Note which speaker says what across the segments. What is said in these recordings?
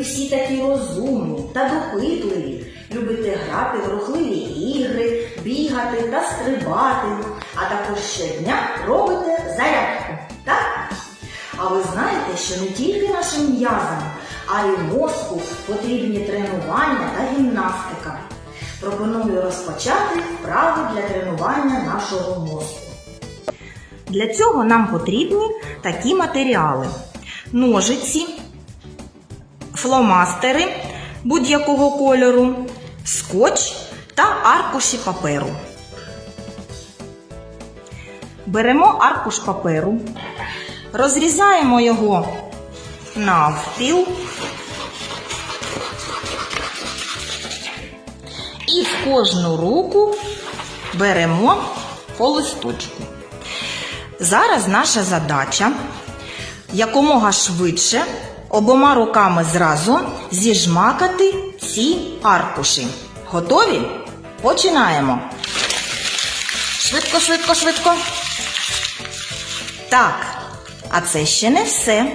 Speaker 1: Ви всі такі розумні та допитливі. Любите грати в рухливі ігри, бігати та стрибати, а також щодня робите зарядку. Так? А ви знаєте, що не тільки нашим м'язам, а й мозку потрібні тренування та гімнастика. Пропоную розпочати вправи для тренування нашого мозку. Для цього нам потрібні такі матеріали: ножиці, фломастери будь-якого кольору, скотч та аркуші паперу. Беремо аркуш паперу, розрізаємо його навпіл і в кожну руку беремо по листочку. Зараз наша задача якомога швидше обома руками зразу зіжмакати ці аркуші. Готові? Починаємо. Швидко, швидко, швидко. Так, а це ще не все.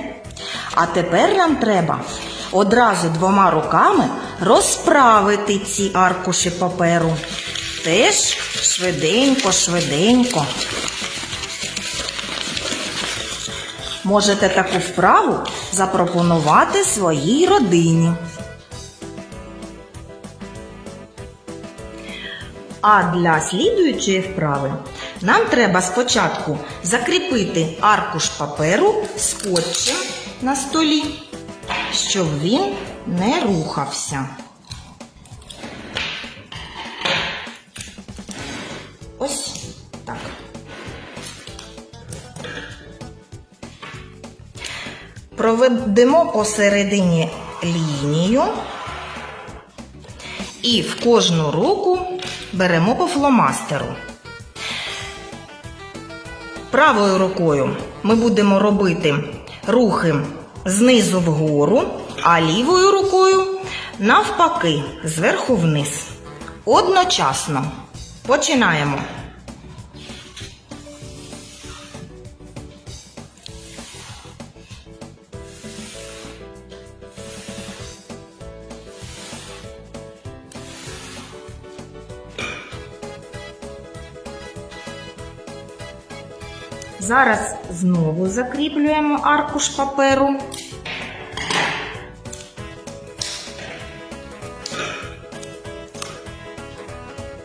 Speaker 1: А тепер нам треба одразу двома руками розправити ці аркуші паперу. Теж швиденько, швиденько. Можете таку вправу запропонувати своїй родині. А для слідуючої вправи нам треба спочатку закріпити аркуш паперу скотчем на столі, щоб він не рухався. Ось так. Проведемо посередині лінію і в кожну руку беремо по фломастеру. Правою рукою ми будемо робити рухи знизу вгору, а лівою рукою навпаки, зверху вниз. Одночасно. Починаємо. Зараз знову закріплюємо аркуш паперу.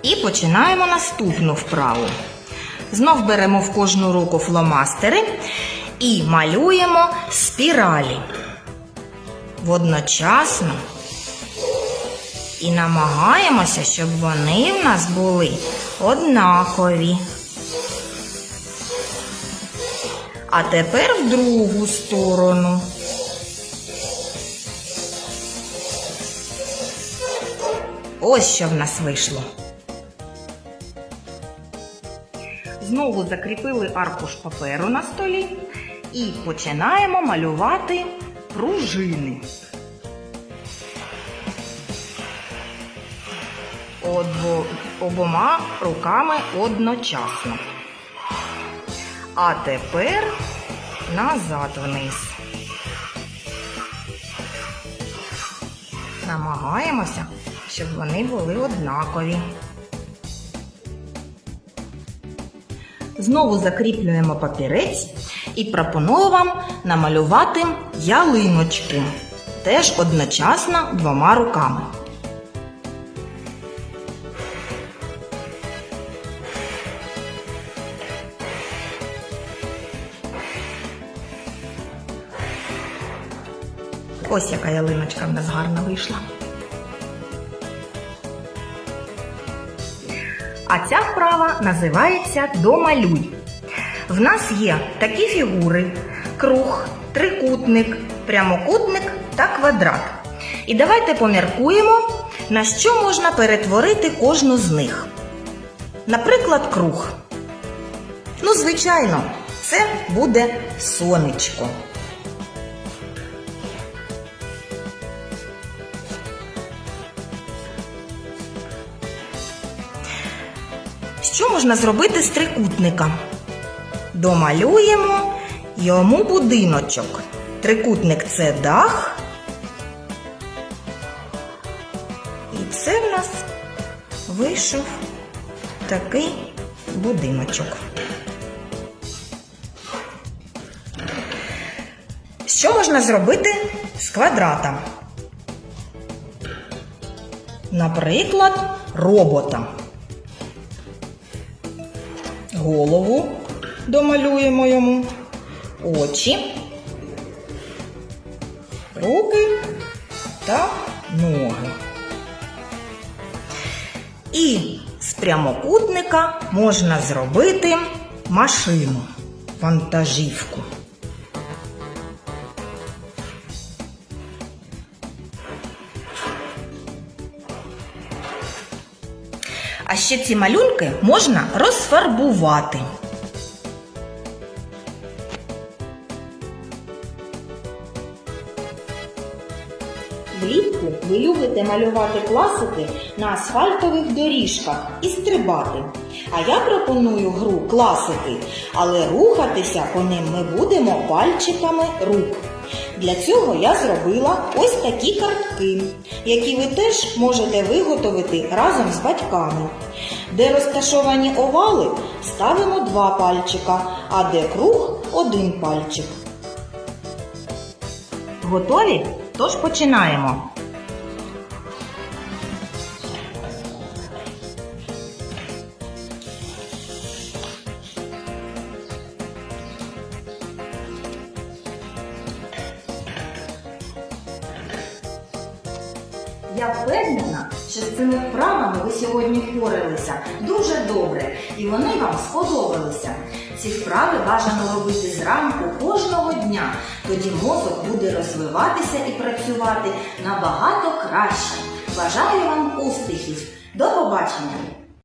Speaker 1: І починаємо наступну вправу. Знов беремо в кожну руку фломастери і малюємо спіралі. Водночасно і намагаємося, щоб вони в нас були однакові. А тепер в другу сторону. Ось що в нас вийшло. Знову закріпили аркуш паперу на столі і починаємо малювати пружини. Обома руками одночасно. А тепер назад вниз. Намагаємося, щоб вони були однакові. Знову закріплюємо папірець і пропоную вам намалювати ялиночку. Теж одночасно двома руками. Ось яка ялиночка в нас гарна вийшла. А ця вправа називається Домалюй. В нас є такі фігури: круг, трикутник, прямокутник та квадрат. І давайте поміркуємо, на що можна перетворити кожну з них. Наприклад, круг. Ну, звичайно, це буде сонечко. Що можна зробити з трикутника? Домалюємо йому будиночок. Трикутник це дах. І це в нас вийшов такий будиночок. Що можна зробити з квадрата? Наприклад, робота. Голову домалюємо йому, очі, руки та ноги. І з прямокутника можна зробити машину, вантажівку. А ще ці малюнки можна розфарбувати. Влітку ви любите малювати класики на асфальтових доріжках і стрибати. А я пропоную гру класики, але рухатися по ним ми будемо пальчиками рук. Для цього я зробила ось такі картки, які ви теж можете виготовити разом з батьками. Де розташовані овали, ставимо два пальчика, а де круг один пальчик. Готові? Тож починаємо. Я впевнена, що з цими вправами ви сьогодні впоралися дуже добре і вони вам сподобалися. Ці вправи бажано робити зранку кожного дня. Тоді мозок буде розвиватися і працювати набагато краще. Бажаю вам успіхів! До побачення!